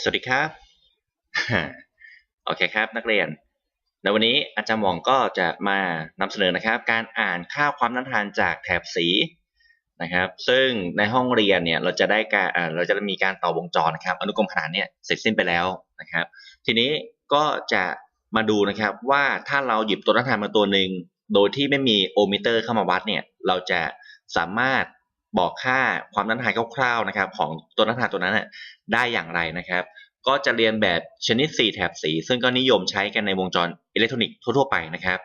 สวัสดีครับ โอเคครับนักเรียน ในวันนี้อาจารย์หว่องก็จะมานำเสนอนะครับ การอ่านค่าความต้านทานจากแถบสีนะครับ ซึ่งในห้องเรียนเนี่ยเราจะได้การเราจะมีการต่อวงจรนะครับ อนุกรมขนานเนี่ยเสร็จสิ้นไปแล้วนะครับ ทีนี้ก็จะมาดูนะครับว่าถ้าเราหยิบตัวต้านทานมาตัวหนึ่งโดยที่ไม่มีโอมิเตอร์เข้ามาวัดเนี่ยเราจะสามารถ บอกค่าความต้านทานคร่าวๆนะครับของตัวต้านทานตัวนั้นนะได้อย่างไรนะครับ ก็จะเรียนแบบชนิด 4 แถบสี ซึ่งก็นิยมใช้กันในวงจรอิเล็กทรอนิกส์ทั่วๆไปนะครับ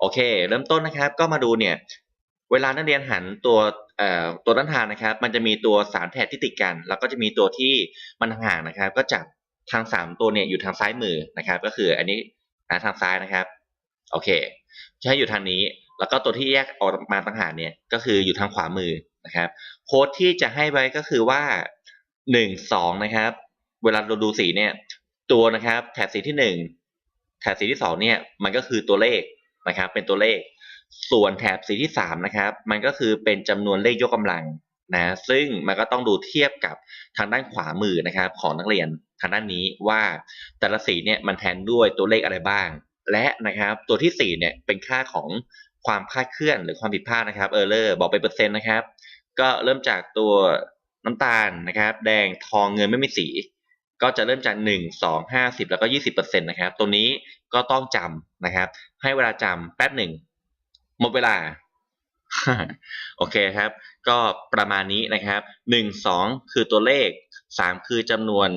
โอเค เริ่มต้นนะครับก็มาดูเนี่ยเวลานักเรียนหันตัวตัวต้านทานนะครับ มันจะมีตัวสามแถบที่ติดกัน แล้วก็จะมีตัวที่มันห่างนะครับ ก็จับทางสามตัวเนี่ยอยู่ทางซ้ายมือนะครับ ก็คืออันนี้ทางซ้ายนะครับโอเคให้อยู่ทางนี้ แล้วก็ตัวที่แยกออกมาต่างหากเนี่ยก็คืออยู่ทางขวามือ นะครับโค้ดที่จะให้ไว้ก็คือว่าหนึ่งสองนะครับ เวลาเราดูสีเนี่ย ตัวนะครับ แถบสีที่หนึ่งแถบสีที่สองเนี่ย มันก็คือตัวเลขนะครับ เป็นตัวเลข ส่วนแถบสีที่สามนะครับ มันก็คือเป็นจำนวนเลขยกกำลังนะซึ่งมันก็ต้องดูเทียบกับทางด้านขวามือนะครับ ของนักเรียนทางด้านนี้ว่าแต่ละสีเนี่ยมันแทนด้วยตัวเลขอะไรบ้าง และนะครับตัวที่สี่เนี่ยเป็นค่าของความคลาดเคลื่อนหรือความผิดพลาดนะครับเออร์เลอร์บอกเป็นเปอร์เซ็นต์นะครับ ก็เริ่มจากตัวน้ำตาลนะครับ แดงทองเงินไม่มีสี ก็จะเริ่มจากหนึ่งสองห้าสิบแล้วก็ยี่สิบเปอร์เซ็นต์นะครับ ตัวนี้ก็ต้องจำนะครับ ให้เวลาจำแป๊บหนึ่งหมดเวลา โอเคครับ ก็ประมาณนี้นะครับหนึ่งสองคือตัวเลขสามคือจำนวน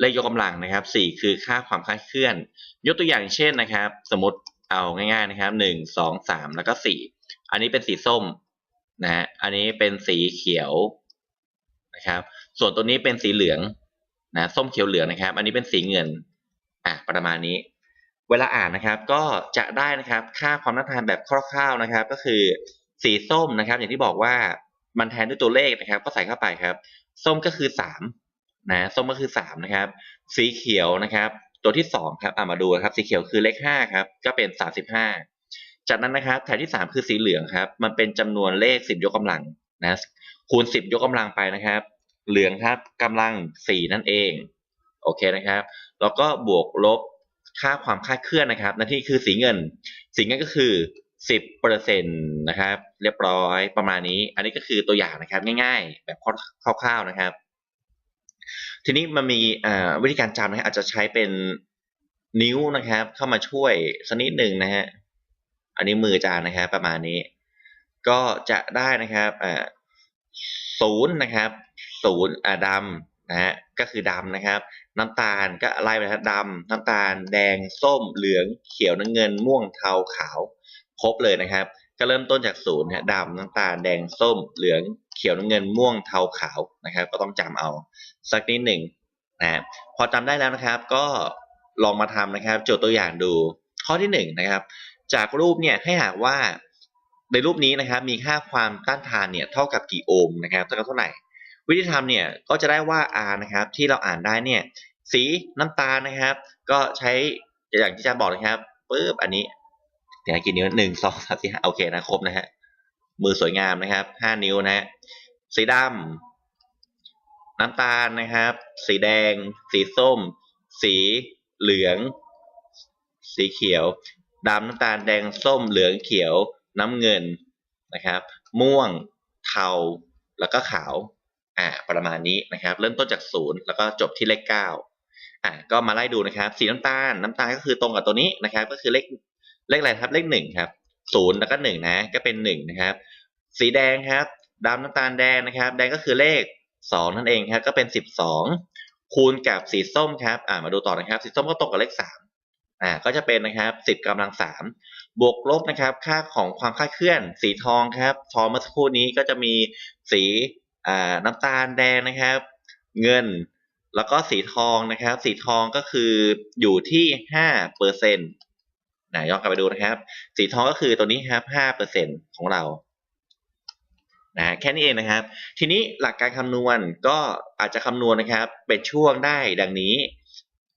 เลขยกกำลังนะครับสี่คือค่าความคลาดเคลื่อน ยกตัวอย่างเช่นนะครับ สมมติเอาง่ายๆนะครับหนึ่งสองสามแล้วก็สี่อันนี้เป็นสีส้ม นะฮะอันนี้เป็นสีเขียวนะครับ ส่วนตัวนี้เป็นสีเหลืองนะส้มเขียวเหลืองนะครับ อันนี้เป็นสีเงินอะประมาณนี้ เวลาอ่านนะครับ ก็จะได้นะครับค่าความน่าทานแบบคร่าวๆนะครับ ก็คือสีส้มนะครับ อย่างที่บอกว่ามันแทนด้วยตัวเลขนะครับ ก็ใส่เข้าไปครับ ส้มก็คือสามนะส้มก็คือสามนะครับ สีเขียวนะครับ ตัวที่สองครับอ่ามาดูครับ สีเขียวคือเลขห้าครับ ก็เป็นสามสิบห้า จากนั้นนะครับแถบที่สามคือสีเหลืองครับ มันเป็นจำนวนเลขสิบยกกำลังนะคูณสิบยกกำลังไปนะครับ เหลืองครับกำลังสี่นั่นเองโอเคนะครับแล้วก็บวกลบค่าความคาดเคลื่อนนะครับนั่นที่คือสีเงิน สีเงินก็คือสิบเปอร์เซ็นต์นะครับ เรียบร้อยประมาณนี้ อันนี้ก็คือตัวอย่างนะครับ ง่ายๆ แบบคร่าว ๆนะครับ ทีนี้มันมีวิธีการจำนะอาจจะใช้เป็นนิ้วนะครับ เข้ามาช่วยสักนิดหนึ่งนะฮะ อันนี้มือจานนะครับประมาณนี้ ก็จะได้นะครับศูนย์นะครับศูนย์ดำนะฮะก็คือดำนะครับ น้ำตาลก็ไล่ไปครับดำน้ำตาล แดงส้มเหลืองเขียวน้ำเงิน ม่วงเทาขาวครบเลยนะครับ ก็เริ่มต้นจากศูนย์ฮะดำน้ำตาลแดงส้มเหลืองเขียวน้ำเงิน ม่วงเทาขาวนะครับ ก็ต้องจำเอา สักนิดหนึ่งนะพอจำได้แล้วนะครับ ก็ลองมาทำนะครับโจทย์ตัวอย่างดูข้อที่หนึ่งนะครับ จากรูปเนี่ยให้หากว่าในรูปนี้นะครับมีค่าความต้านทานเนี่ยเท่ากับกี่โอห์มนะครับเท่ากับเท่าไหร่วิธีทำเนี่ยก็จะได้ว่า R นะครับที่เราอ่านได้เนี่ยสีน้ำตาลนะครับ ก็ใช้อย่างที่อาจารย์บอกนะครับปึ๊บอันนี้เดี๋ยวกี่นิ้วหนึ่งสองสามสี่ห้าโอเคนะครบนะฮะมือสวยงามนะครับห้านิ้วนะฮะสีดำน้ำตาลนะครับ สีแดง สีส้ม สีเหลือง สีเขียว ดำน้ำตาลแดงส้มเหลืองเขียวน้ำเงินนะครับ ม่วงเทาแล้วก็ขาวอ่าประมาณนี้นะครับ เริ่มต้นจากศูนย์แล้วก็จบที่เลขเก้าอ่าก็มาไล่ดูนะครับ สีน้ำตาลน้ำตาลก็คือตรงกับตัวนี้นะครับ ก็คือเลขเลขอะไรครับเลขหนึ่งครับศูนย์แล้วก็หนึ่งนะก็เป็นหนึ่งนะครับ สีแดงครับดำน้ำตาลแดงนะครับ แดงก็คือเลขสองนั่นเองครับก็เป็นสิบสองคูณกับสีส้มครับอ่ามาดูต่อนะครับ สีส้มก็ตรงกับเลขสาม อ่าก็จะเป็นนะครับสิบกำลังสามบวกลบนะครับ ค่าของความคลาดเคลื่อน สีทองครับทองเมื่อสักครู่นี้ก็จะมีสีอ่าน้ำตาลแดงนะครับ เงินแล้วก็สีทองนะครับ สีทองก็คืออยู่ที่ห้าเปอร์เซ็นต์นะย้อนกลับไปดูนะครับ สีทองก็คือตัวนี้ครับห้าเปอร์เซ็นต์ของเรานะแค่นี้เองนะครับ ทีนี้หลักการคำนวณก็อาจจะคำนวณนะครับ เป็นช่วงได้ดังนี้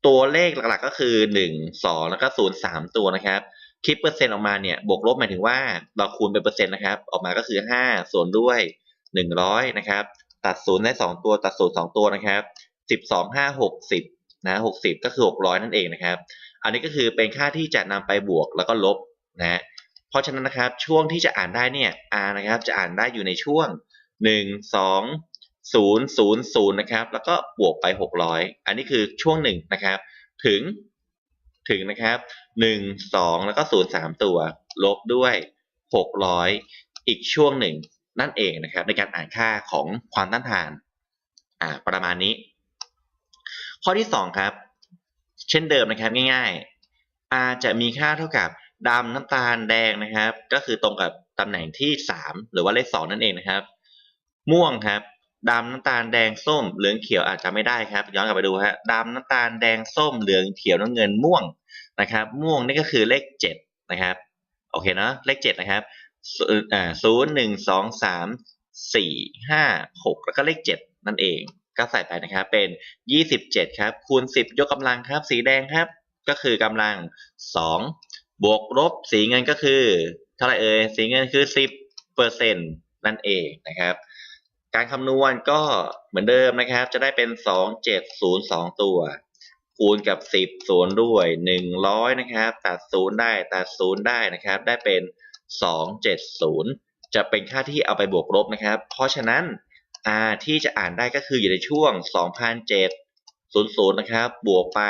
ตัวเลขหลักๆก็คือหนึ่งสองแล้วก็ศูนย์สามตัวนะครับ คิดเปอร์เซ็นต์ออกมาเนี่ย บวกลบหมายถึงว่าเราคูณเป็นเปอร์เซ็นต์นะครับ ออกมาก็คือห้าส่วนด้วยหนึ่งร้อยนะครับ ตัดศูนย์ได้สองตัว ตัดศูนย์สองตัวนะครับสิบสองห้าหกสิบนะหกสิบก็คือหกร้อยนั่นเองนะครับ อันนี้ก็คือเป็นค่าที่จะนำไปบวกแล้วก็ลบนะ เพราะฉะนั้นนะครับ ช่วงที่จะอ่านได้เนี่ย r นะครับ จะอ่านได้อยู่ในช่วงหนึ่ งสองศูนย์ศูนย์ศูนย์นะครับแล้วก็บวกไปหกร้อยอันนี้คือช่วงหนึ่งนะครับถึงถึงนะครับหนึ่งสองแล้วก็ศูนย์สามตัว ลบด้วยหกร้อยอีกช่วงหนึ่งนั่นเองนะครับ ในการอ่านค่าของความต้านทานอ่าประมาณนี้ ข้อที่สองครับ เช่นเดิมนะครับง่ายๆ r จะมีค่าเท่ากับดำน้ำตาลแดงนะครับ ก็คือตรงกับตำแหน่งที่ 3 หรือว่าเลข 2 นั่นเองนะครับ ม่วงครับ ดำน้ำตาลแดงส้มเหลืองเขียวอาจจะไม่ได้ครับ ย้อนกลับไปดูฮะดำน้ำตาลแดงส้มเหลืองเขียวน้ำเงินม่วงนะครับ ม่วงนี่ก็คือเลข7นะครับโอเคเนาะเลข7นะครับศูนย์หนึ่งสองสามสี่ห้าหกแล้วก็เลข7นั่นเอง ก็ใส่ไปนะครับเป็น27ครับคูณ10ยกกำลังครับ สีแดงครับ ก็คือกำลัง2บวกลบสีเงินก็คือ เท่าไหร่เอ่ยสีเงินคือ10เปอร์เซ็นต์นั่นเองนะครับ การคำนวณก็เหมือนเดิมนะครับ จะได้เป็น 2702 ตัว คูณกับ 10ศูนย์ด้วย 100 นะครับ ตัดศูนย์ได้ตัดศูนย์ได้นะครับ ได้เป็น 270 จะเป็นค่าที่เอาไปบวกลบนะครับ เพราะฉะนั้น R ที่จะอ่านได้ก็คืออยู่ในช่วง 2,700 นะครับ บวกไป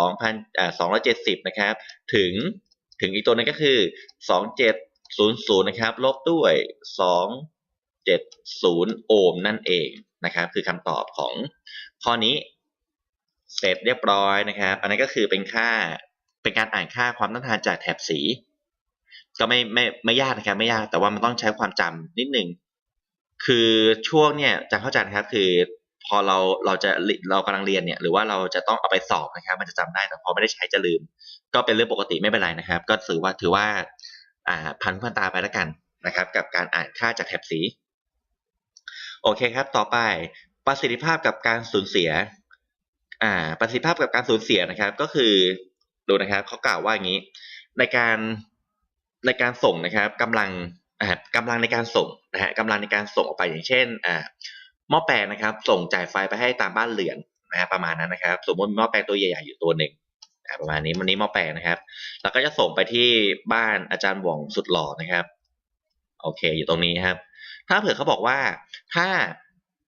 2,000อ่า270 นะครับ ถึงถึงอีกตัวนึงก็คือ 2700 นะครับ ลบด้วย 270 โอห์มนั่นเองนะครับ คือคำตอบของข้อนี้ เสร็จเรียบร้อยนะครับ อันนั้นก็คือเป็นค่าเป็นการอ่านค่าความต้านทานจากแถบสี ก็ไม่ไม่ไม่ยากนะครับไม่ยากแต่ว่ามันต้องใช้ความจำนิดหนึ่งคือช่วงเนี่ยจะเข้าใจนะครับคือพอเราเราจะเรากำลังเรียนเนี่ยหรือว่าเราจะต้องเอาไปสอบนะครับ มันจะจำได้แต่พอไม่ได้ใช้จะลืม ก็เป็นเรื่องปกติไม่เป็นไรนะครับ ก็ถือว่าถือว่าอ่าพันพันตาไปแล้วกันนะครับ กับการอ่านค่าจากแถบสี โอเคครับ ต่อไปประสิทธิภาพกับการสูญเสีย อ่า ประสิทธิภาพกับการสูญเสียนะครับ ก็คือดูนะครับเขากล่าวว่าอย่างนี้ ในการในการส่งนะครับกำลังอ่ากำลังในการส่งนะฮะกำลังในการส่งออกไปอย่างเช่น อ่าหม้อแปลงนะครับ ส่งจ่ายไฟไปให้ตามบ้านเรือนนะฮะประมาณนั้นนะครับ สมมติมีหม้อแปลงตัวใหญ่ๆอยู่ตัวหนึ่งประมาณนี้วันนี้หม้อแปลงนะครับ แล้วก็จะส่งไปที่บ้านอาจารย์หว่องสุดหล่อนะครับ โอเค อยู่ตรงนี้ครับ ถ้าเผื่อเขาบอกว่าถ้า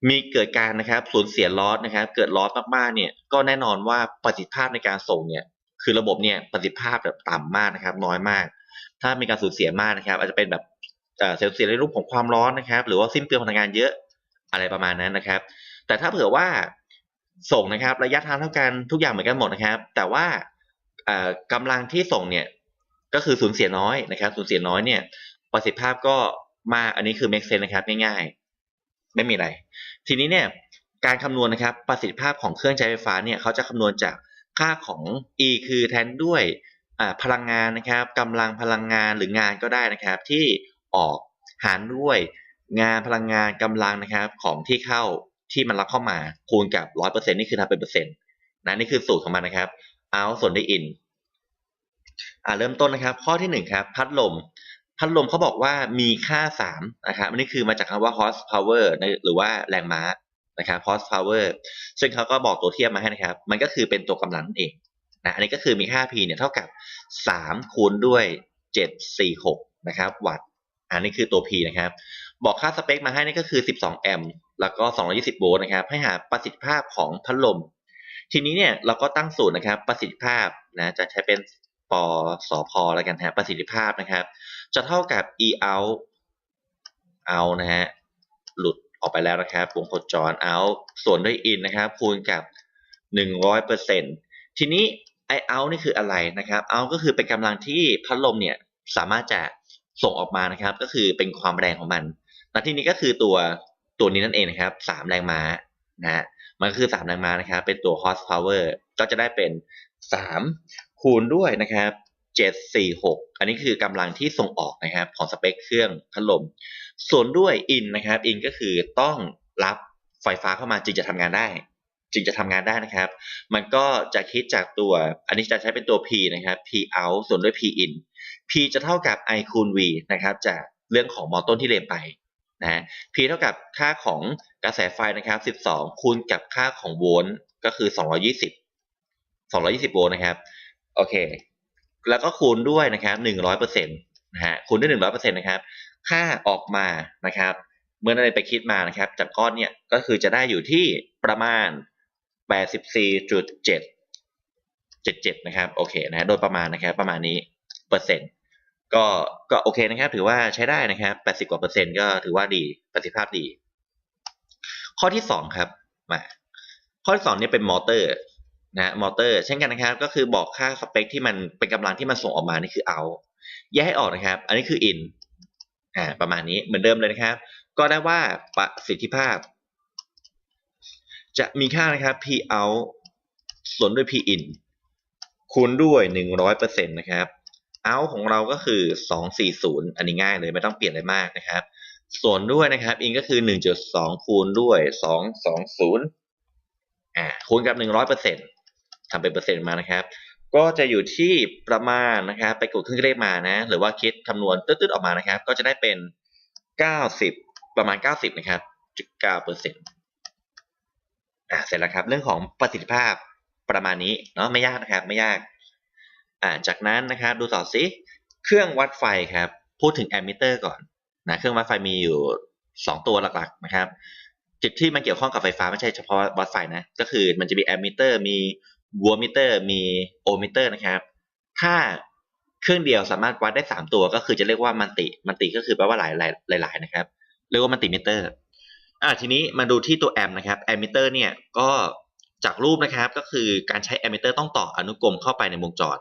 มีเกิดการนะครับสูญเสียลอสนะครับเกิดลอสมากๆเนี่ยก็แน่นอนว่าประสิทธิภาพในการส่งเนี่ยคือระบบเนี่ยประสิทธิภาพแบบต่ำมากนะครับ น้อยมาก ถ้ามีการสูญเสียมากนะครับ อาจจะเป็นแบบเซลล์เสียในรูปของความร้อนนะครับ หรือว่าสิ้นเปลืองพลังงานเยอะอะไรประมาณนั้นนะครับ แต่ถ้าเผื่อว่าส่งนะครับ ระยะทางเท่ากันทุกอย่างเหมือนกันหมดนะครับ แต่ว่ากำลังที่ส่งเนี่ยก็คือสูญเสียน้อยนะครับ สูญเสียน้อยเนี่ยประสิทธิภาพก็ มาก อันนี้คือ make sense นะครับง่ายๆ ไม่มีอะไร ทีนี้เนี่ยการคำนวณนะครับประสิทธิภาพของเครื่องใช้ไฟฟ้าเนี่ยเขาจะคำนวณจากค่าของ E คือแทนด้วยพลังงานนะครับกำลังพลังงานหรืองานก็ได้นะครับ ที่ออกหารด้วยงานพลังงานกำลังนะครับของที่เข้าที่มันรับเข้ามาคูณกับร้อยเปอร์เซ็นนี่คือทำเป็นเปอร์เซ็นต์นะนี่คือสูตรของมันนะครับ out ส่วนได้ in อ่าเริ่มต้นนะครับ ข้อที่หนึ่งครับพัดลม พัดลมเขาบอกว่ามีค่าสามนะครับอันนี้คือมาจากคำว่า horsepower หรือว่าแรงม้านะครับ horsepower ซึ่งเขาก็บอกตัวเทียบมาให้นะครับ มันก็คือเป็นตัวกำลังนั่นเองนะอันนี้ก็คือมีค่า p เนี่ยเท่ากับ 3 คูณด้วย 746 นะครับ วัตต์อันนี้คือตัว P นะครับ บอกค่าสเปคมาให้นี่ก็คือ 12 แอมป์แล้วก็ 220 โวลต์นะครับ ให้หาประสิทธิภาพของพัดลม ทีนี้เนี่ยเราก็ตั้งสูตรนะครับประสิทธิภาพนะจะใช้เป็น ปสอพอแล้วกันฮะประสิทธิภาพนะครับ จะเท่ากับ e out out นะฮะหลุดออกไปแล้วนะครับวงโคจร out ส่วนด้วย in นะครับ คูณกับ 100%ทีนี้ไอ out นี่คืออะไรนะครับ out ก็คือเป็นกำลังที่พัดลมเนี่ยสามารถจะส่งออกมานะครับ ก็คือเป็นความแรงของมันและที่นี้ก็คือตัวตัวนี้นั่นเองนะครับสามแรงม้านะฮะมันก็คือสามแรงม้านะครับ เป็นตัว horsepower ก็จะได้เป็นสาม คูณด้วยนะครับเจ็ดสี่หกอันนี้คือกำลังที่ส่งออกนะครับของสเปคเครื่องพัดลม ส่วนด้วย in นนะครับ in ก็คือต้องรับไฟฟ้าเข้ามาจึงจะทำงานได้ จึงจะทำงานได้นะครับ มันก็จะคิดจากตัว อันนี้จะใช้เป็นตัว p นะครับ p out ส่วนด้วย p in p จะเท่ากับ i คูณ v นะครับจากเรื่องของมอต้นที่เรียนไปนะฮะ P เท่ากับค่าของกระแสไฟนะครับ 12 คูณกับค่าของโวลต์ก็คือ 220 220 โวลต์นะครับ โอเค แล้วก็คูณด้วยนะครับ100%นตนะฮะคูณด้วย100%นตนะครับ ค่าออกมานะครับ เมื่อได้ไปคิดมานะครับ จากก้อนเนี่ยก็คือจะได้อยู่ที่ประมาณ84.7 77นะครับโอเคนะฮะโดยประมาณนะครับประมาณนี้เปอร์เซ็นต์ก็ก็โอเคนะครับ ถือว่าใช้ได้นะครับ80กว่าเปอร์เซ็นต์ก็ถือว่าดีประสิทธิภาพดี ข้อที่2ครับมาข้อที่2เนี่ยเป็นมอเตอร์ นะมอเตอร์เช่นกันนะครับ ก็คือบอกค่าสเปคที่มันเป็นกำลังที่มันส่งออกมานี่คือ out แยกให้ออกนะครับ อันนี้คือ in อ่าประมาณนี้เหมือนเดิมเลยนะครับ ก็ได้ว่าประสิทธิภาพ จะมีค่านะครับ p out ส่วนด้วย p in คูณด้วย 100%นะครับ out ของเราก็คือ 240 อันนี้ง่ายเลยไม่ต้องเปลี่ยนอะไรมากนะครับ ส่วนด้วยนะครับ in ก็คือ 1.2 คูณด้วย 220อ่าคูณกับ 100% ทำเป็นเปอร์เซ็นต์มานะครับ ก็จะอยู่ที่ประมาณนะครับ ไปกดเครื่องเลขมานะ หรือว่าคิดคำนวณตืดๆออกมานะครับ ก็จะได้เป็น 90 ประมาณ 90 นะครับจุด9เปอร์เซ็นต์อ่าเสร็จแล้วครับ เรื่องของประสิทธิภาพประมาณนี้เนาะไม่ยากนะครับ ไม่ยากอ่าจากนั้นนะครับดูต่อสิเครื่องวัดไฟครับ พูดถึงแอมมิเตอร์ก่อนนะเครื่องวัดไฟมีอยู่ 2 ตัวหลักๆนะครับจุดที่มันเกี่ยวข้องกับไฟฟ้าไม่ใช่เฉพาะวัดไฟนะ ก็คือมันจะมีแอมมิเตอร์มี วัวมิเตอร์มีโอมิเตอร์นะครับ ถ้าเครื่องเดียวสามารถวัดได้ 3 ตัวก็คือจะเรียกว่ามันติมันติก็คือแปลว่าหลายหลายหลายนะครับเรียกว่ามันติมิเตอร์อ่าทีนี้มาดูที่ตัวแอมนะครับแอมมิเตอร์เนี่ยก็จากรูปนะครับก็คือการใช้แอมมิเตอร์ต้องต่ออนุกรมเข้าไปในวงจร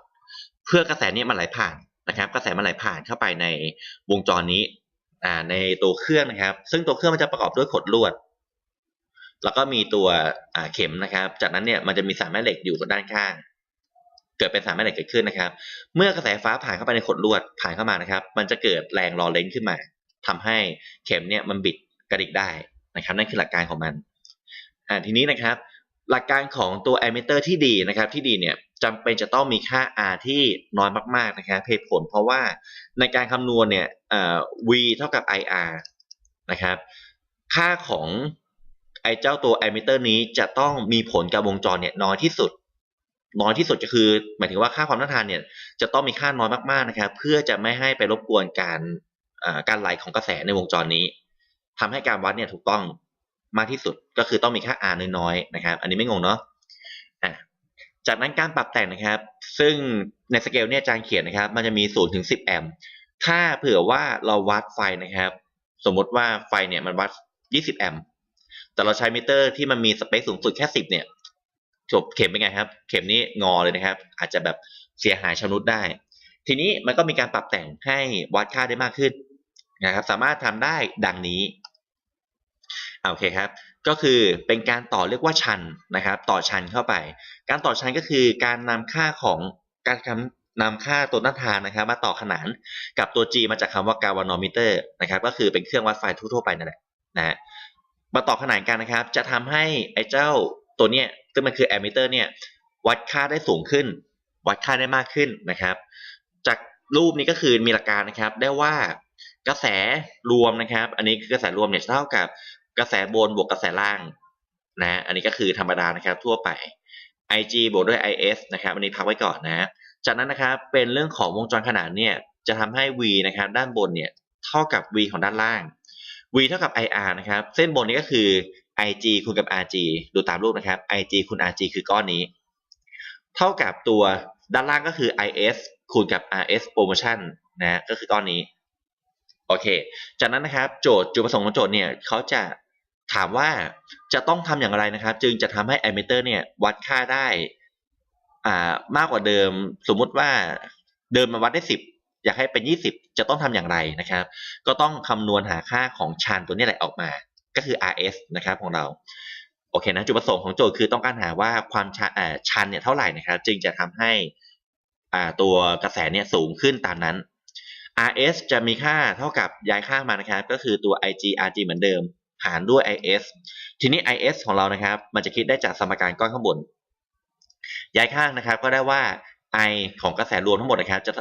เพื่อกระแสเนี่ยมันไหลผ่านนะครับ กระแสมันไหลผ่านเข้าไปในวงจรนี้อ่าในตัวเครื่องนะครับ ซึ่งตัวเครื่องมันจะประกอบด้วยขดลวด แล้วก็มีตัวเข็มนะครับ จากนั้นเนี่ยมันจะมีสายแม่เหล็กอยู่ด้านข้าง เกิดเป็นสายแม่เหล็กเกิดขึ้นนะครับ เมื่อกระแสฟ้าผ่านเข้าไปในขดลวดผ่านเข้ามานะครับ มันจะเกิดแรงรอเล้งขึ้นมาทำให้เข็มเนี่ยมันบิดกระดิกได้นะครับนั่นคือหลักการของมันอ่าทีนี้นะครับ หลักการของตัวแอมมิเตอร์ที่ดีนะครับ ที่ดีเนี่ยจำเป็นจะต้องมีค่า R ที่น้อยมากๆนะครับเหตุผลเพราะว่าในการคำนวณเนี่ย V เท่ากับ IR นะครับ ค่าของ ไอ้เจ้าตัวแอมมิเตอร์นี้จะต้องมีผลกับวงจรเนี่ยน้อยที่สุด น้อยที่สุดก็คือ หมายถึงว่าค่าความต้านทานเนี่ยจะต้องมีค่าน้อยมากๆนะครับ เพื่อจะไม่ให้ไปรบกวนการการไหลของกระแสในวงจรนี้ทำให้การวัดเนี่ยถูกต้องมากที่สุดก็คือต้องมีค่า R น้อยๆนะครับ อันนี้ไม่งงเนาะะจากนั้นการปรับแต่งนะครับ ซึ่งในสเกลเนี่ยอาจารย์เขียนนะครับ มันจะมี0ถึง10 แอมป์ถ้าเผื่อว่าเราวัดไฟนะครับ สมมติว่าไฟเนี่ยมันวัด 20 แอมป์ แต่เราใช้มิเตอร์ที่มันมีสเปคสูงสุดแค่10เนี่ยจบเข็มเป็นไงครับ เข็มนี้งอเลยนะครับ อาจจะแบบเสียหายชำรุดได้ ทีนี้มันก็มีการปรับแต่งให้วัดค่าได้มากขึ้นนะครับ สามารถทำได้ดังนี้โอเคครับ ก็คือเป็นการต่อเรียกว่าชันนะครับ ต่อชันเข้าไป การต่อชันก็คือการนำค่าของการนำค่าตัวต้านทานนะครับ มาต่อขนานกับตัว G มาจากคำว่ากาวานอมิเตอร์นะครับ ก็คือเป็นเครื่องวัดไฟทั่วๆไปนั่นแหละนะ มาต่อขนานกันนะครับ จะทำให้ไอ้เจ้าตัวเนี้ยซึ่งมันคือแอมมิเตอร์เนี่ยวัดค่าได้สูงขึ้น วัดค่าได้มากขึ้นนะครับ จากรูปนี้ก็คือมีหลักการนะครับ ได้ว่ากระแสรวมนะครับ อันนี้คือกระแสรวมเนี่ยเท่ากับกระแสบนบวกกระแสล่างนะอันนี้ก็คือธรรมดานะครับทั่วไป IG บวกด้วย IS นะครับอันนี้พักไว้ก่อนนะ จากนั้นนะครับเป็นเรื่องของวงจรขนานเนี่ยจะทำให้ V นะครับด้านบนเนี่ยเท่ากับ V ของด้านล่าง V เท่ากับ IR นะครับ เส้นบนนี้ก็คือ IG คูณกับ RG ดูตามรูปนะครับ IG คูณ RG คือก้อนนี้ เท่ากับตัวด้านล่างก็คือ IS คูณกับ RS promotion นะก็คือก้อนนี้โอเค จากนั้นนะครับโจทย์จุดประสงค์ของโจทย์เนี่ยเขาจะถามว่าจะต้องทำอย่างไรนะครับ จึงจะทำให้แอมมิเตอร์เนี่ยวัดค่าได้อ่ามากกว่าเดิม สมมุติว่าเดิมมันวัดได้สิบ อยากให้เป็นยี่สิบจะต้องทำอย่างไรนะครับ ก็ต้องคำนวณหาค่าของชันตัวนี้แหละออกมา ก็คือ RS นะครับของเราโอเคนะจุดประสงค์ของโจทย์คือต้องการหาว่าความชันอ่าชันเนี่ยเท่าไหร่นะครับ จึงจะทำให้ตัวกระแสเนี่ยสูงขึ้นตามนั้น RS จะมีค่าเท่ากับย้ายค่ามานะครับ ก็คือตัว IG RG เหมือนเดิม หารด้วย IS ทีนี้ IS ของเรานะครับ มันจะคิดได้จากสมการก้อนข้างบน ย้ายข้างนะครับ ก็ได้ว่า I ของกระแสรวมทั้งหมดนะครับจะ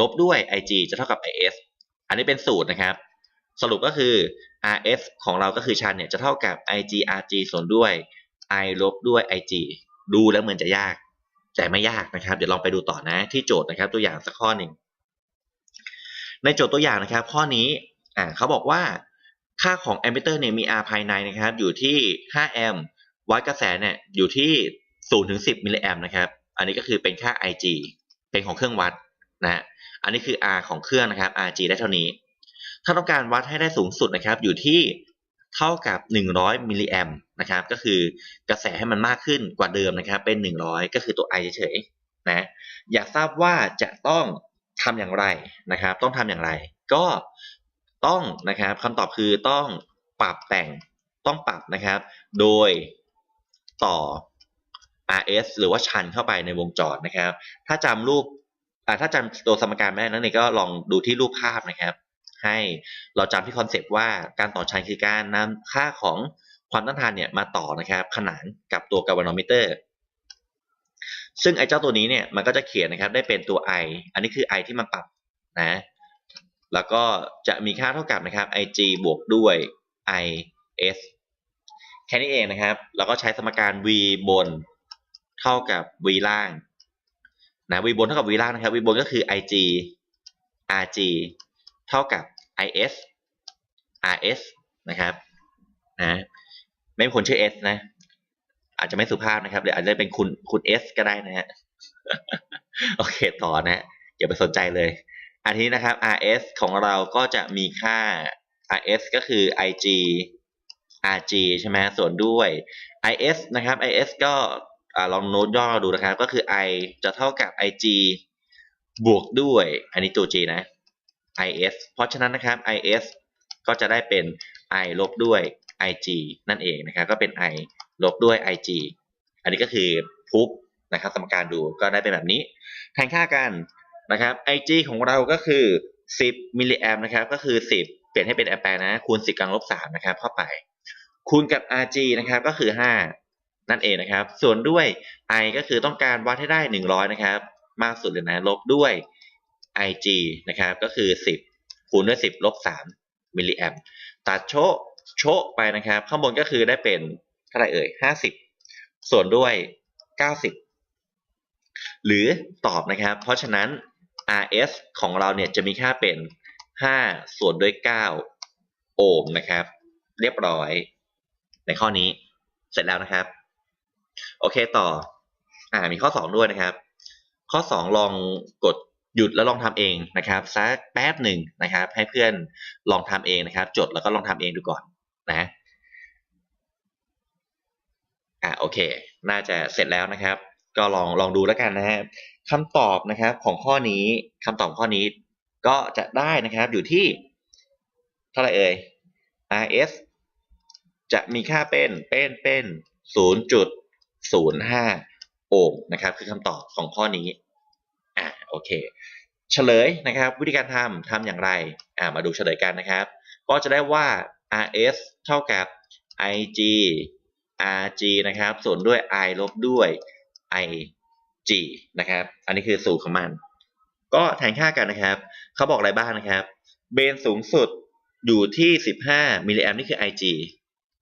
ลบด้วย IG จะเท่ากับ IS อันนี้เป็นสูตรนะครับ สรุปก็คือ RS ของเราก็คือชันเนี่ยจะเท่ากับ IG RG ส่วนด้วย I ลบด้วย IG ดูแล้วเหมือนจะยาก แต่ไม่ยากนะครับ เดี๋ยวลองไปดูต่อนะที่โจทย์นะครับ ตัวอย่างสักข้อหนึ่งในโจทย์ตัวอย่างนะครับ ข้อนี้อ่าเขาบอกว่าค่าของ ammeter เนี่ยมี R ภายในนะครับ อยู่ที่5แอมป์วัดกระแสเนี่ยอยู่ที่0ถึง10มิลลิแอมป์นะครับ อันนี้ก็คือเป็นค่า IG เป็นของเครื่องวัดนะอันนี้คือ R ของเครื่องนะครับ RG ได้เท่านี้ ถ้าต้องการวัดให้ได้สูงสุดนะครับอยู่ที่เท่ากับ 100มิลลิแอมนะครับก็คือกระแสให้มันมากขึ้นกว่าเดิมนะครับเป็น 100 ก็คือตัว I เฉยๆนะอยากทราบว่าจะต้องทำอย่างไรนะครับ ต้องทำอย่างไร ก็ต้องนะครับคำตอบคือต้องปรับแต่งต้องปรับนะครับ โดยต่อ RS หรือว่าชันเข้าไปในวงจรนะครับ ถ้าจำรูปถ้าจำตัวสมการไม่ได้นั่นเองก็ลองดูที่รูปภาพนะครับ ให้เราจำที่คอนเซปต์ว่าการต่อชันคือการนำค่าของความต้านทานเนี่ยมาต่อนะครับ ขนานกับตัวกาวานอมิเตอร์ซึ่งไอ้เจ้าตัวนี้เนี่ยมันก็จะเขียนนะครับได้เป็นตัว i อันนี้คือ i ที่มันปรับนะแล้วก็จะมีค่าเท่ากับนะครับ ig บวกด้วย is แค่นี้เองนะครับ แล้วก็ใช้สมการ v บน ท่ากับ v ล่างนะ v บนเท่ากับ v ล่างนะครับ v บนก็คือ ig rg เท่ากับ is rs นะครับนะไม่มีคนชื่อ s นะ อาจจะไม่สุภาพนะครับหรืออาจจะเป็นคุณคุณ s ก็ได้นะฮะโอเคต่อนะอย่าไปสนใจเลย อันนี้นะครับ rs ของเราก็จะมีค่า rs ก็คือ ig rg ใช่ไหมส่วนด้วย is นะครับ is ก็ ลองโน้ตย่อดูนะครับ ก็คือ i จะเท่ากับ ig บวกด้วย อันนี้ตัว g นะ is เพราะฉะนั้นนะครับ is ก็จะได้เป็น i ลบด้วย ig นั่นเองนะครับ ก็เป็น i ลบด้วย ig อันนี้ก็คือพุบนะครับสมการดูก็ได้เป็นแบบนี้ แทนค่ากันนะครับ ig ของเราก็คือ 10มิลลิแอมนะครับ ก็คือ 10 เปลี่ยนให้เป็นแอมแปร์นะ คูณ 10กำลังลบ3นะครับ เข้าไป คูณกับ rg นะครับ ก็คือ 5 นั่นเองนะครับ ส่วนด้วย i ก็คือต้องการวัดให้ได้ 100 นะครับ มากสุดเลยนะลบด้วย ig นะครับ ก็คือ 10 คูณด้วย 10 ลบ 3 มิลลิแอมตัดโชะโชะไปนะครับ ข้างบนก็คือได้เป็นเท่าไหร่เอ่ย 50 ส่วนด้วย 90 หรือตอบนะครับ เพราะฉะนั้น rs ของเราเนี่ยจะมีค่าเป็น 5 ส่วนด้วย 9 โอห์มนะครับ เรียบร้อย ในข้อนี้เสร็จแล้วนะครับ โอเคต่อ อ่า มีข้อ 2 ด้วยนะครับ ข้อ 2 ลองกดหยุดแล้วลองทำเองนะครับสักแป๊บหนึ่งนะครับ ให้เพื่อนลองทำเองนะครับ จดแล้วก็ลองทำเองดูก่อนนะอ่าโอเค น่าจะเสร็จแล้วนะครับ ก็ลองลองดูแล้วกันนะฮะคำตอบนะครับของข้อนี้คำตอบข้อนี้ก็จะได้นะครับอยู่ที่เท่าไหร่เอ่ย rs จะมีค่าเป็นเป็นเป็น 0.05 โอห์มนะครับ คือคำตอบของข้อนี้อ่าโอเค เฉลยนะครับ วิธีการทำทำอย่างไรอ่ามาดูเฉลยกันนะครับ ก็จะได้ว่า rs เท่ากับ ig rg นะครับ ส่วนด้วย i ลบด้วย ig นะครับ อันนี้คือสูตรของมัน ก็แทนค่ากันนะครับ เขาบอกอะไรบ้างนะครับ เบนสูงสุดอยู่ที่ 15 มิลลิแอมนี่คือ ig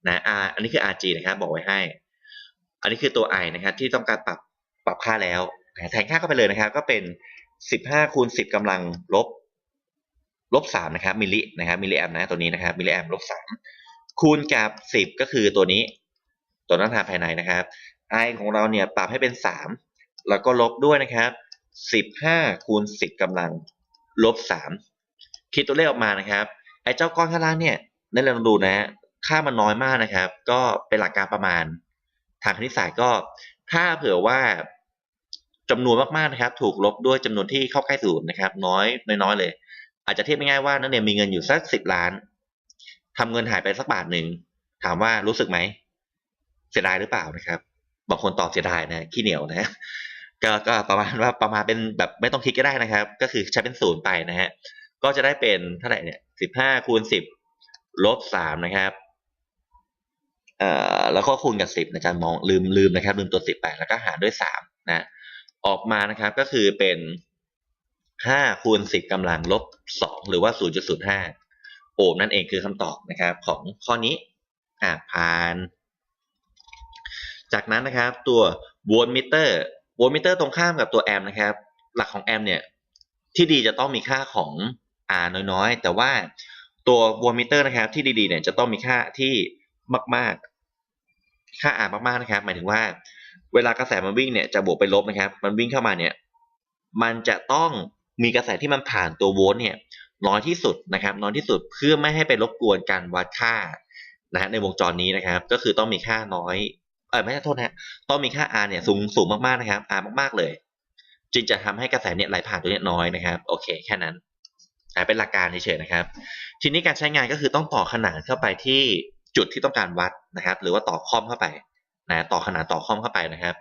นะ r อันนี้คือ rg นะครับ บอกไว้ให้ อันนี้คือตัว i นะครับที่ต้องการปรับปรับค่าแล้วแทนค่าเข้าไปเลยนะครับ ก็เป็น 15คูณ10กำลังลบลบ3นะครับมิลลินะครับมิลลิแอมนะตัวนี้นะครับมิลลิแอมลบ3คูณกับ 10 ก็คือตัวนี้ ตัวน้ำทานภายในนะครับ i ของเราเนี่ยปรับให้เป็น 3 แล้วก็ลบด้วยนะครับ 15คูณ10กำลังลบ3คิดตัวเลขออกมานะครับไอ้เจ้าก้อนข้างล่างเนี่ยนั่นเราดูนะค่ามันน้อยมากนะครับ ก็เป็นหลักการประมาณ ทางคณิตศาสตร์ก็ถ้าเผื่อว่าจำนวนมากๆนะครับ ถูกลบด้วยจำนวนที่เข้าใกล้ศูนย์นะครับ น้อยน้อยเลย อาจจะเทียบง่ายๆว่านักเรียนมีเงินอยู่สักสิบล้านทำเงินหายไปสักบาทหนึ่งถามว่ารู้สึกไหมเสียดายหรือเปล่านะครับบางคนตอบเสียดายนะขี้เหนียวนะก็ก็ประมาณว่าประมาณเป็นแบบไม่ต้องคิดก็ได้นะครับ ก็คือใช้เป็นศูนย์ไปนะฮะก็จะได้เป็นเท่าไหร่เนี่ยสิบห้าคูณสิบลบสามนะครับ เอ่อแล้วก็คูณกับสิบนะจ๊ะมองลืมลืมนะครับลืมตัวสิบไปแล้วก็หารด้วยสามนะออกมานะครับก็คือเป็นห้าคูณสิบกำลังลบสองหรือว่าศูนย์จุดศูนย์ห้าโอห์มนั่นเองคือคำตอบนะครับ ของข้อนี้อ่าผ่าน จากนั้นนะครับ ตัวโวลต์มิเตอร์โวลต์มิเตอร์ตรงข้ามกับตัวแอมป์นะครับ หลักของแอมป์เนี่ยที่ดีจะต้องมีค่าของ R น้อยๆ แต่ว่าตัวโวลต์มิเตอร์นะครับที่ดีๆเนี่ยจะต้องมีค่าที่ มาก ๆ ค่า R มากๆนะครับ หมายถึงว่า เวลากระแสมันวิ่งเนี่ยจะบวกไปลบนะครับ มันวิ่งเข้ามาเนี่ย มันจะต้องมีกระแสที่มันผ่านตัวโวลต์เนี่ยน้อยที่สุดนะครับน้อยที่สุดเพื่อไม่ให้ไปรบกวนการวัดค่านะฮะในวงจรนี้นะครับ ก็คือต้องมีค่าน้อยเออไม่ใช่โทษนะต้องมีค่า R เนี่ยสูงสูงมากๆนะครับ R มากๆเลย จึงจะทำให้กระแสเนี่ยไหลผ่านตัวเนี้น้อยนะครับ โอเค แค่นั้นเป็นหลักการเฉยๆนะครับ ทีนี้การใช้งานก็คือต้องต่อขนานเข้าไปที่ จุดที่ต้องการวัดนะครับ หรือว่าต่อคอมเข้าไปนะต่อขนานต่อคอมเข้าไปนะครับ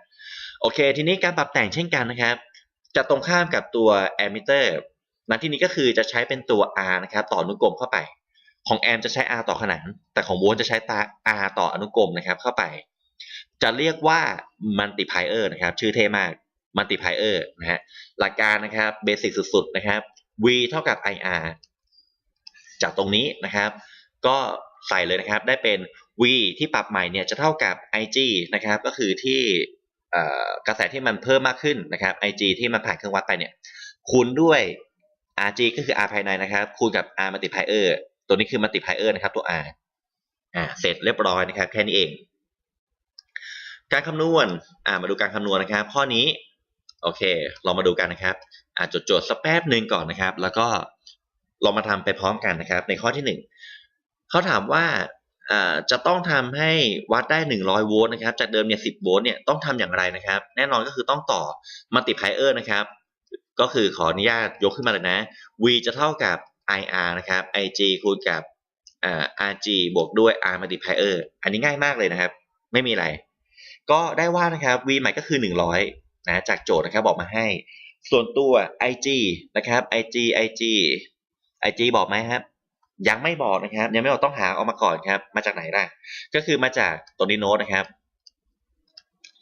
โอเค ทีนี้การปรับแต่งเช่นกันนะครับ จะตรงข้ามกับตัวแอมมิเตอร์ณที่นี้ก็คือจะใช้เป็นตัว R นะครับต่ออนุกรมเข้าไป ของแอมจะใช้ R ต่อขนานแต่ของโวลต์จะใช้ตา R ต่ออนุกรมนะครับเข้าไป จะเรียกว่า multiplier นะครับ ชื่อเท่มาก multiplier นะฮะหลักการนะครับเบสิกสุดๆนะครับ v เท่ากับ ir จากตรงนี้นะครับ ก็ ใส่เลยนะครับ ได้เป็น v ที่ปรับใหม่เนี่ยจะเท่ากับ ig นะครับ ก็คือที่กระแสที่มันเพิ่มมากขึ้นนะครับ ig ที่มันผ่านเครื่องวัดไปเนี่ย คูณด้วย rg ก็คือ r ภายในนะครับ คูณกับ r multiplier ตัวนี้คือ multiplier นะครับ ตัว r อ่าเสร็จเรียบร้อยนะครับ แค่นี้เอง การคำนวณอ่ามาดูการคำนวณนะครับ ข้อนี้ โอเค เรามาดูกันนะครับอ่าจดโจทย์สักแป๊บหนึ่งก่อนนะครับ แล้วก็เรามาทำไปพร้อมกันนะครับ ในข้อที่หนึ่ง เขาถามว่าจะต้องทำให้วัดได้ 100 โวลต์นะครับ จากเดิมเนี่ย 10 โวลต์เนี่ย ต้องทำอย่างไรนะครับ แน่นอนก็คือต้องต่อ multiplier นะครับ ก็คือขออนุญาตยกขึ้นมาเลยนะ v จะเท่ากับ ir นะครับ ig คูณกับ rg บวกด้วย r multiplier อันนี้ง่ายมากเลยนะครับ ไม่มีอะไร ก็ได้ว่านะครับ v ใหม่ก็คือ 100 นะ จากโจทย์นะครับบอกมาให้ ส่วนตัว ig นะครับ ig ig ig บอกไหมครับ ยังไม่บอกนะครับ ยังไม่บอกต้องหาออกมาก่อนครับ มาจากไหนล่ะ ก็คือมาจากตัวนี้โน้ตนะครับ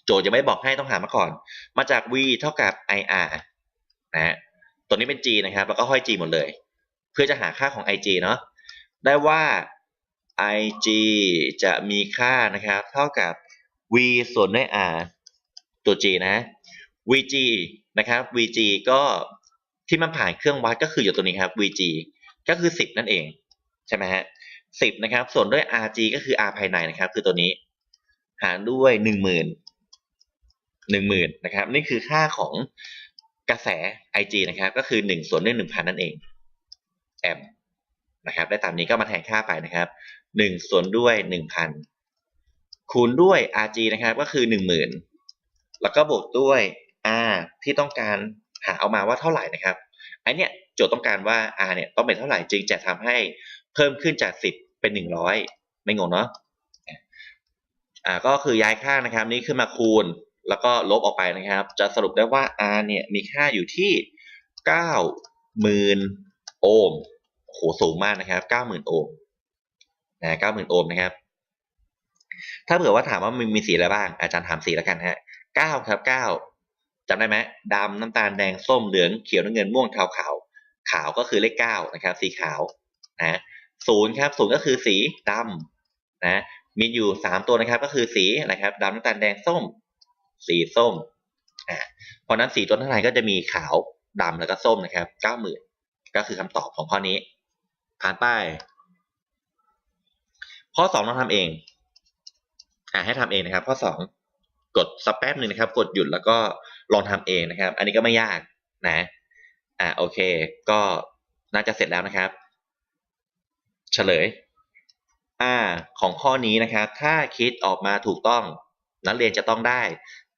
โจทย์ยังไม่บอกให้ต้องหามาก่อน มาจาก v เท่ากับ ir นะฮะตัวนี้เป็น g นะครับ แล้วก็ห้อย g หมดเลย เพื่อจะหาค่าของ ig เนาะได้ว่า ig จะมีค่านะครับ เท่ากับ v ส่วนด้วย r ตัว g นะ vg นะครับ vg ก็ที่มันผ่านเครื่องวัดก็คืออยู่ตัวนี้ครับ vg ก็คือ 10 นั่นเอง ใช่ไหมฮะ10นะครับ ส่วนด้วย rg ก็คือ r ภายในนะครับ คือตัวนี้ หารด้วย10,000 10,000นะครับ นี่คือค่าของกระแส ig นะครับ ก็คือ1ส่วนด้วย1,000นั่นเองแอมนะครับ ได้ตามนี้ก็มาแทนค่าไปนะครับ1ส่วนด้วย1,000คูณด้วย rg นะครับ ก็คือ10,000แล้วก็บวกด้วย r ที่ต้องการหาเอามาว่าเท่าไหร่นะครับไอเนี้ยโจทย์ต้องการว่า r เนี่ยต้องเป็นเท่าไหร่จึงจะทำให้ เพิ่มขึ้นจาก 10 เป็น 100 ไม่งงเนาะอ่าก็คือย้ายค่านะครับ นี้ขึ้นมาคูณแล้วก็ลบออกไปนะครับ จะสรุปได้ว่า r เนี่ยมีค่าอยู่ที่ 90,000 โอห์มโหสูงมากนะครับ 90,000 โอห์มนะ90,000 โอห์มนะครับ ถ้าเผื่อว่าถามว่ามันมีสีอะไรบ้าง อาจารย์ถามสีแล้วกันฮะ9ครับ9จำได้ไหมดำน้ำตาลแดงส้มเหลืองเขียวน้ำเงินม่วงเทาขาวขาวก็คือเลขเก้านะครับ สีขาวนะ ศูนย์ครับศูนย์ก็คือสีดำนะมีอยู่สามตัวนะครับก็คือสีอะไรครับดำน้ำตาลแดงส้ม สีส้มอ่าเพราะนั้นสีตัวทั้งหลายก็จะมีขาวดำแล้วก็ส้มนะครับเก้าหมื่นก็คือคำตอบของข้อนี้ ผ่านไป ข้อสองต้องทำเองอ่าให้ทำเองนะครับ ข้อสองกดสักแป๊บหนึ่งนะครับ กดหยุดแล้วก็ลองทำเองนะครับ อันนี้ก็ไม่ยากนะอ่าโอเค ก็น่าจะเสร็จแล้วนะครับ ฉลยอ่าของข้อนี้นะครับ ถ้าคิดออกมาถูกต้อง นักเรียนจะต้องได้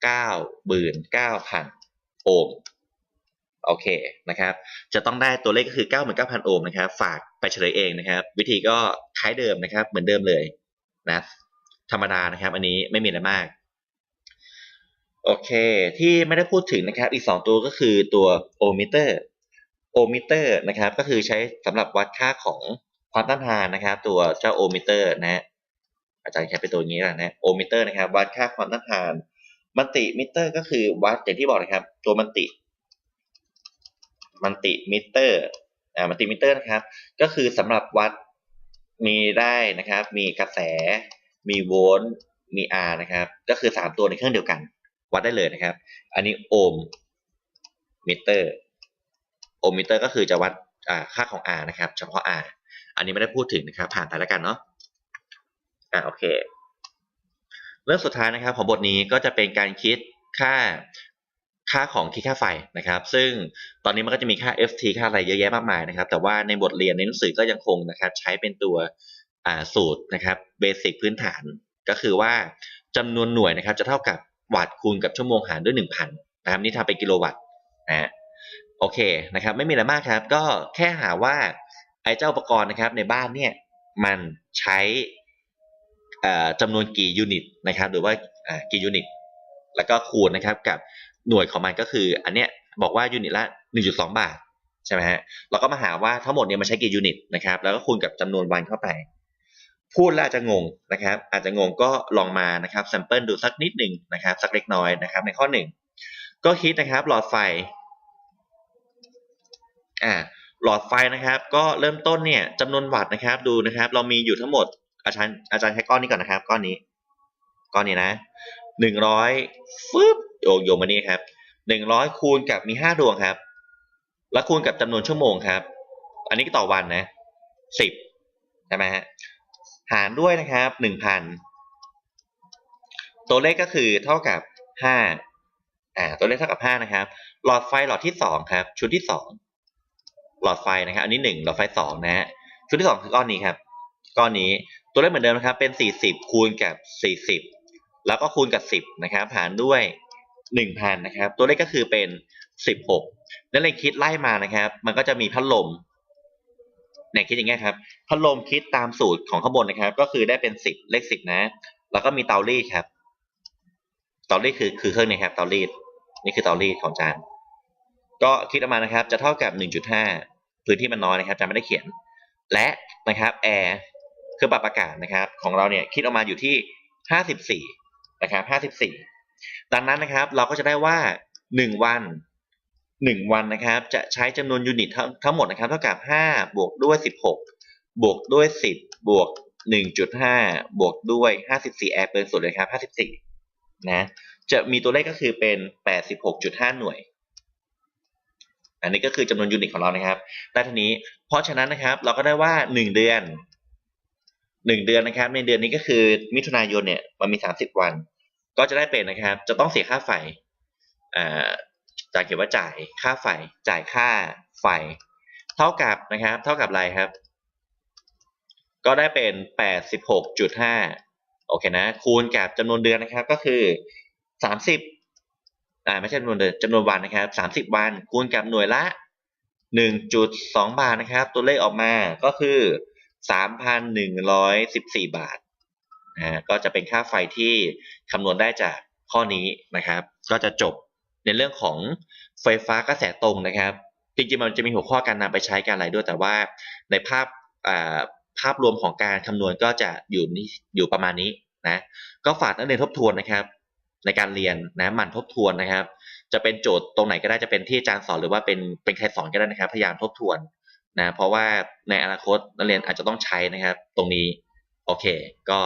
เก้าหมื่นเก้าพันโอห์มโอเคนะครับ จะต้องได้ตัวเลขก็คือ 99,000 โอห์มนะครับ ฝากไปเฉลยเองนะครับ วิธีก็คล้ายเดิมนะครับ เหมือนเดิมเลยนะธรรมดานะครับ อันนี้ไม่มีอะไรมาก โอเค ที่ไม่ได้พูดถึงนะครับ อีก 2 ตัวก็คือตัวโอห์มมิเตอร์ โอห์มมิเตอร์นะครับ ก็คือใช้สำหรับวัดค่าของ ความต้านทานนะครับตัวเจ้าโอห์มมิเตอร์นะอาจารย์แค่เป็นตัวนี้แหละนะโอห์มมิเตอร์นะครับวัดค่าความต้านทานมันติมิเตอร์ก็คือวัดอย่างที่บอกนะครับ ตัวมันติมันติมิเตอร์อ่ามันติมิเตอร์นะครับ ก็คือสำหรับวัดมีได้นะครับ มีกระแส มีโวลต์มี R นะครับ ก็คือ 3 ตัวในเครื่องเดียวกัน วัดได้เลยนะครับ อันนี้โอห์มมิเตอร์โอห์มมิเตอร์ก็คือจะวัดค่าของ R นะครับ เฉพาะ R อันนี้ไม่ได้พูดถึงนะครับ ผ่านไปแล้วกันเนาะอ่าโอเค เรื่องสุดท้ายนะครับของบทนี้ก็จะเป็นการคิดค่าค่าของคิดค่าไฟนะครับ ซึ่งตอนนี้มันก็จะมีค่า ft ค่าอะไรเยอะแยะมากมายนะครับ แต่ว่าในบทเรียนในหนังสือก็ยังคงนะครับ ใช้เป็นตัวสูตรนะครับเบสิกพื้นฐานก็คือว่าจำนวนหน่วยนะครับ จะเท่ากับวัตต์คูณกับชั่วโมงหารด้วย 1,000นะครับนี่ทำเป็นกิโลวัตต์นะโอเคนะครับ ไม่มีอะไรมากครับ ก็แค่หาว่า ไอ้เจ้าอุปกรณ์นะครับในบ้านเนี่ยมันใช้จำนวนกี่ยูนิตนะครับหรือว่ากี่ยูนิตแล้วก็คูณนะครับกับหน่วยของมันก็คือ อันเนี้ยบอกว่ายูนิตละ 1.2 บาทใช่ไหมฮะเราก็มาหาว่าทั้งหมดเนี่ยมันใช้กี่ยูนิตนะครับแล้วก็คูณกับจำนวนวันเข้าไป พูดแล้วอาจจะงงนะครับอาจจะงงก็ลองมานะครับแซมเปิลดูสักนิดหนึ่งนะครับสักเล็กน้อยนะครับในข้อหนึ่งก็คิดนะครับหลอดไฟอ่า หลอดไฟนะครับ ก็เริ่มต้นเนี่ยจำนวนวัตต์นะครับ ดูนะครับ เรามีอยู่ทั้งหมดอาจารย์อาจารย์ใช้ก้อนนี้ก่อนนะครับ ก้อนนี้ก้อนนี้นะหนึ่งร้อยฟึบโยโยมานี่ครับหนึ่งร้อยคูณกับมีห้าดวงครับ แล้วคูณกับจำนวนชั่วโมงครับ อันนี้ก็ต่อวันนะสิบใช่ไหมฮะหารด้วยนะครับหนึ่งพันตัวเลขก็คือเท่ากับห้าอ่าตัวเลขเท่ากับห้านะครับ หลอดไฟหลอดที่สองครับ ชุดที่สอง หลอดไฟนะครับ อันนี้หนึ่งหลอดไฟสองนะฮะชุดที่สองคือก้อนนี้ครับ ก้อนนี้ตัวเลขเหมือนเดิมนะครับ เป็นสี่สิบคูณกับสี่สิบแล้วก็คูณกับสิบนะครับ หารด้วยหนึ่งพันนะครับ ตัวเลขก็คือเป็นสิบหกแล้วเลยคิดไล่มานะครับ มันก็จะมีพัดลมเนี่ยคิดอย่างเงี้ยครับพัดลมคิดตามสูตรของข้างบนนะครับ ก็คือได้เป็นสิบเลขสิบนะ แล้วก็มีเตารีดครับเตารีดคือคือเครื่องนี้ครับเตารีดนี่คือเตารีดของจานก็คิดออกมานะครับ จะเท่ากับหนึ่งจุดห้า พื้นที่มันน้อยนะครับจานไม่ได้เขียน และนะครับแอร์คือปรับอากาศนะครับของเราเนี่ยคิดออกมาอยู่ที่ห้าสิบสี่นะครับห้าสิบสี่ดังนั้นนะครับเราก็จะได้ว่าหนึ่งวันหนึ่งวันนะครับจะใช้จำนวนยูนิตทั้งหมดนะครับเท่ากับห้าบวกด้วยสิบวกด้วยสิบวกหนึ่งจุดห้าบวกด้วยห้าสิบสี่แอร์เป็นส่วนเลยครับห้าสิบสี่นะจะมีตัวเลขก็คือเป็นแปดสิบหกจุดห้าหน่วย อันนี้ก็คือจำนวนยูนิตของเรานะครับ ได้เท่านี้ เพราะฉะนั้นนะครับเราก็ได้ว่าหนึ่งเดือนหนึ่งเดือนนะครับ ในเดือนนี้ก็คือมิถุนายนเนี่ยมันมีสามสิบวัน ก็จะได้เป็นนะครับ จะต้องเสียค่าไฟอ่าจะเขียนว่าจ่ายค่าไฟ จ่ายค่าไฟ เท่ากับนะครับ เท่ากับอะไรครับ ก็ได้เป็น 86.5 โอเคนะ คูณกับจำนวนเดือนนะครับ ก็คือ 30 อ่าไม่ใช่จำนวนเดือนจำนวนวันนะครับ30วันคูณกับหน่วยละ1.2บาทนะครับ ตัวเลขออกมาก็คือ3,114บาทนะก็จะเป็นค่าไฟที่คำนวณได้จากข้อนี้นะครับ ก็จะจบในเรื่องของไฟฟ้ากระแสตรงนะครับ จริงๆมันจะมีหัวข้อการนำไปใช้การอะไรด้วย แต่ว่าในภาพภาพรวมของการคำนวณก็จะอยู่นี่อยู่ประมาณนี้นะก็ฝากนักเรียนทบทวนนะครับ ในการเรียนนะหมั่นทบทวนนะครับ จะเป็นโจทย์ตรงไหนก็ได้จะเป็นที่อาจารย์สอนหรือว่าเป็นเป็นใครสอนก็ได้นะครับ พยายามทบทวนนะเพราะว่าในอนาคตนักเรียนอาจจะต้องใช้นะครับ ตรงนี้โอเค ก็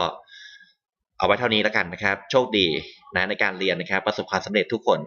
เอาไว้เท่านี้แล้วกันนะครับ โชคดีนะในการเรียนนะครับ ประสบความสำเร็จทุกคน